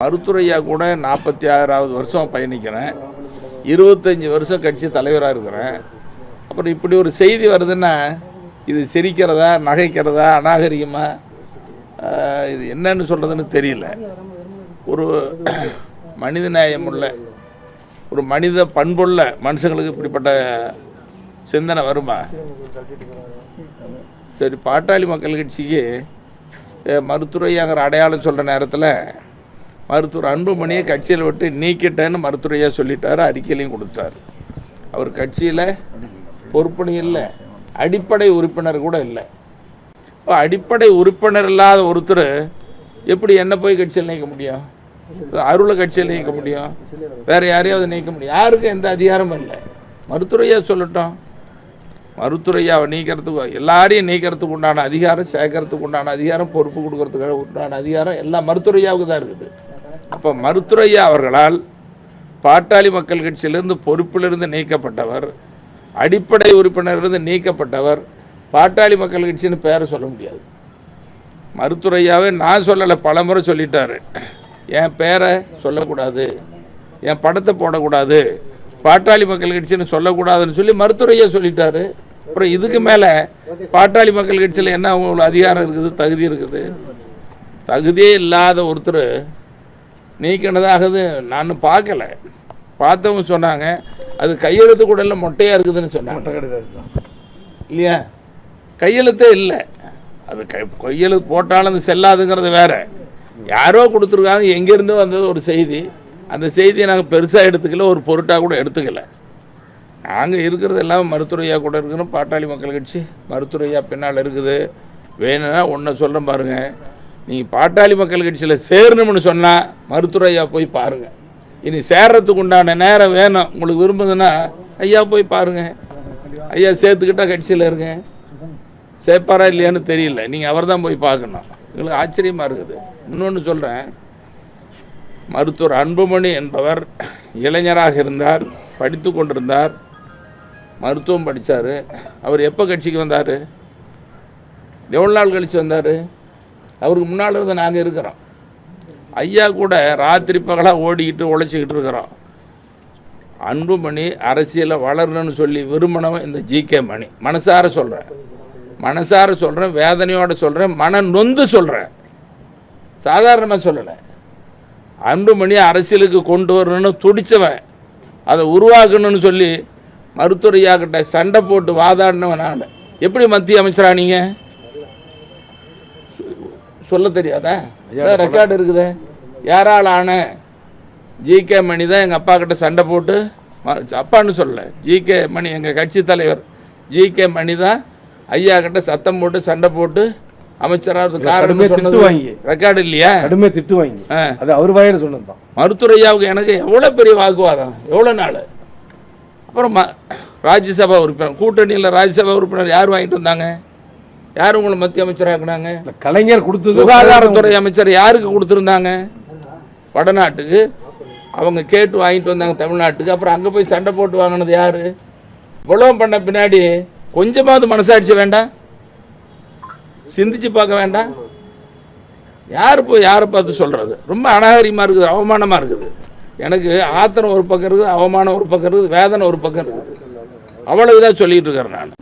மருத்துரையா கூட நாற்பத்தி ஆறாவது வருஷம் பயணிக்கிறேன். இருபத்தஞ்சி வருஷம் கட்சி தலைவராக இருக்கிறேன். அப்புறம் இப்படி ஒரு செய்தி வருதுன்னா இது சிரிக்கிறதா நகைக்கிறதா அநாகரிகமா? இது என்னன்னு சொல்கிறதுன்னு தெரியல. ஒரு மனித நேயம் ஒரு மனித பண்புள்ள மனுஷங்களுக்கு இப்படிப்பட்ட சிந்தனை வருமா? சரி பாட்டாளி மக்கள் கட்சிக்கு அஹ், அடையாளம் சொல்கிற நேரத்தில் மருத்துவர் அன்புமணியை கட்சியில் விட்டு நீக்கிட்டேன்னு மருத்துவரையா சொல்லிட்டாரு அறிக்கையிலையும் கொடுத்தாரு. அவர் கட்சியில் பொறுப்பணி இல்லை. அடிப்படை உறுப்பினர் கூட இல்லை. இப்போ அடிப்படை உறுப்பினர் இல்லாத ஒருத்தர் எப்படி என்ன போய் கட்சியில் நீக்க முடியும்? அருளை கட்சியில் நீக்க முடியும்? வேற யாரையாவது நீக்க முடியும்? யாருக்கும் எந்த அதிகாரமும் இல்லை. மருத்துவரையா சொல்லட்டும். மருத்துவரையாவை நீக்கிறதுக்கு எல்லாரையும் நீக்கிறதுக்கு உண்டான அதிகாரம் சேர்க்கறதுக்கு உண்டான அதிகாரம் பொறுப்பு கொடுக்கறதுக்கு உண்டான அதிகாரம் எல்லாம் மருத்துவரையாவுக்கு தான் இருக்குது. அப்போ மருத்துரையா அவர்களால் பாட்டாளி மக்கள் கட்சியிலிருந்து பொறுப்பிலிருந்து நீக்கப்பட்டவர் அடிப்படை உறுப்பினரிலிருந்து நீக்கப்பட்டவர் பாட்டாளி மக்கள் கட்சின்னு பேரை சொல்ல முடியாது. மருத்துரையாவே நான் சொல்லலை பலமுறை சொல்லிட்டாரு. என் பேரை சொல்லக்கூடாது என் படத்தை போடக்கூடாது பாட்டாளி மக்கள் கட்சின்னு சொல்லக்கூடாதுன்னு சொல்லி மருத்துரையா சொல்லிட்டாரு. அப்புறம் இதுக்கு மேலே பாட்டாளி மக்கள் கட்சியில் என்ன உங்களுக்கு அதிகாரம் இருக்குது தகுதி இருக்குது? தகுதியே இல்லாத ஒருத்தர் நீக்கினதாகுது. நான் பார்க்கல. பார்த்தவங்க சொன்னாங்க அது கையெழுத்து கூட இல்லை மொட்டையாக இருக்குதுன்னு சொன்னாங்க. இல்லையா? கையெழுத்தே இல்லை. அது கை கையெழுத்து போட்டாலும் அது செல்லாதுங்கிறது வேற. யாரோ கொடுத்துருக்காங்க எங்கேருந்தோ வந்தது ஒரு செய்தி. அந்த செய்தியை நாங்கள் பெருசாக எடுத்துக்கல ஒரு பொருட்டாக கூட எடுத்துக்கல. நாங்கள் இருக்கிறது எல்லாம் மருத்துவரையா கூட இருக்கிறோம் பாட்டாளி மக்கள் கட்சி மருத்துவரையா பின்னால் இருக்குது. வேணும்னா ஒன்றை சொல்கிறேன் பாருங்கள் நீங்கள் பாட்டாளி மக்கள் கட்சியில் சேரணும்னு சொன்னால் மருத்துவரையா போய் பாருங்கள் இனி சேர்றதுக்கு உண்டான நேரம் வேணும். உங்களுக்கு விரும்புதுன்னா ஐயா போய் பாருங்கள் ஐயா சேர்த்துக்கிட்டா கட்சியில் இருங்க. சேர்ப்பாரா இல்லையான்னு தெரியல. நீங்கள் அவர் தான் போய் பார்க்கணும். எங்களுக்கு ஆச்சரியமாக இருக்குது. இன்னொன்று சொல்கிறேன் மருத்துவர் அன்புமணி என்பவர் இளைஞராக இருந்தார் படித்து கொண்டிருந்தார் மருத்துவம் படித்தார் அவர் எப்போ கட்சிக்கு வந்தார்? எவ்வளோ நாள் கழித்து வந்தார்? அவருக்கு முன்னால் இருந்து நாங்கள் இருக்கிறோம். ஐயா கூட ராத்திரி பகலாக ஓடிக்கிட்டு உழைச்சிக்கிட்டு இருக்கிறோம். அன்புமணி அரசியலில் வளரணும்னு சொல்லி விரும்பினவன் இந்த ஜிகே மணி. மனசார சொல்கிறேன் மனசார சொல்கிறேன் வேதனையோடு சொல்கிறேன் மன நொந்து சொல்கிறேன் சாதாரணமாக சொல்லலை. அன்புமணி அரசியலுக்கு கொண்டு வரணும்னு துடிச்சவன். அதை உருவாக்கணும்னு சொல்லி மருத்துவரையா கிட்ட சண்டை போட்டு வாதாடினவன் நான். எப்படி மத்திய அமைச்சரா நீங்க? சொல்ல தெரியாதா? ரெக்கார்டு இருக்குதே? யாரால் ஆன? ஜிகே மணி தான் எங்கள் அப்பா கிட்ட சண்டை போட்டு அப்பான்னு சொல்லல. ஜிகே மணி எங்கள் கட்சி தலைவர் ஜிகே மணி தான் ஐயா கிட்ட சத்தம் போட்டு சண்டை போட்டு அமைச்சராக கடுமையா காரணம் திட்டு சொன்னது வாங்கி. ரெக்கார்டு இல்லையா? கடுமையா திட்டு வாங்கி. அது அவர் வாயில சொன்னதுதான் மருத்துவரையாவுக்கு எனக்கு எவ்வளோ பெரிய வாக்குவாதம்? எவ்வளோ நாள்? அப்புறம் ராஜ்யசபா உறுப்பினர் கூட்டணியில் ராஜ்யசபா உறுப்பினர் யார் வாங்கிட்டு வந்தாங்க? யார் உங்களை மத்திய அமைச்சராக்குனாங்க கலைஞர் கொடுத்தது சுகாதாரத்துறை அமைச்சர் யாருக்கு கொடுத்துருந்தாங்க? வடநாட்டுக்கு. அவங்க கேட்டு வாங்கிட்டு வந்தாங்க தமிழ்நாட்டுக்கு. அப்புறம் அங்கே போய் சண்டை போட்டு வாங்கினது யாரு? இவ்வளோ பண்ண பின்னாடி கொஞ்சமாவது மனசாட்சி வேண்டாம் சிந்திச்சு பார்க்க வேண்டாம் யார் போய் யாரை பார்த்து சொல்கிறது ரொம்ப அநாகரிகமாக இருக்குது அவமானமாக இருக்குது. எனக்கு ஆத்திரம் ஒரு பக்கம் இருக்குது அவமானம் ஒரு பக்கம் இருக்குது வேதனை ஒரு பக்கம் இருக்குது. அவ்வளவு இதாக சொல்லிட்டு இருக்கிறேன் நான்.